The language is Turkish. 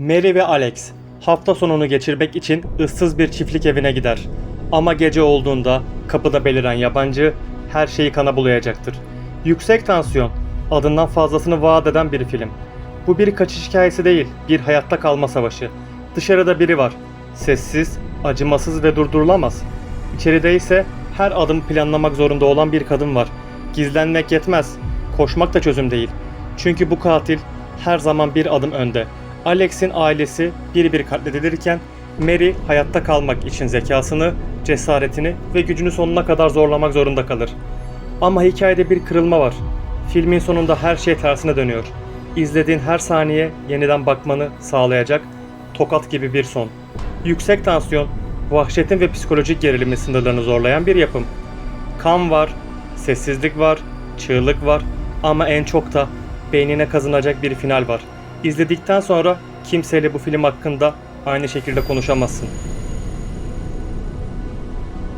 Mary ve Alex hafta sonunu geçirmek için ıssız bir çiftlik evine gider. Ama gece olduğunda kapıda beliren yabancı her şeyi kana bulayacaktır. Yüksek tansiyon adından fazlasını vaat eden bir film. Bu bir kaçış hikayesi değil, bir hayatta kalma savaşı. Dışarıda biri var. Sessiz, acımasız ve durdurulamaz. İçeride ise her adım planlamak zorunda olan bir kadın var. Gizlenmek yetmez. Koşmak da çözüm değil. Çünkü bu katil her zaman bir adım önde. Alex'in ailesi bir bir katledilirken Mary hayatta kalmak için zekasını, cesaretini ve gücünü sonuna kadar zorlamak zorunda kalır. Ama hikayede bir kırılma var. Filmin sonunda her şey tersine dönüyor. İzlediğin her saniye yeniden bakmanı sağlayacak tokat gibi bir son. Yüksek tansiyon, vahşetin ve psikolojik gerilimin sınırlarını zorlayan bir yapım. Kan var, sessizlik var, çığlık var ama en çok da beynine kazınacak bir final var. İzledikten sonra kimseyle bu film hakkında aynı şekilde konuşamazsın.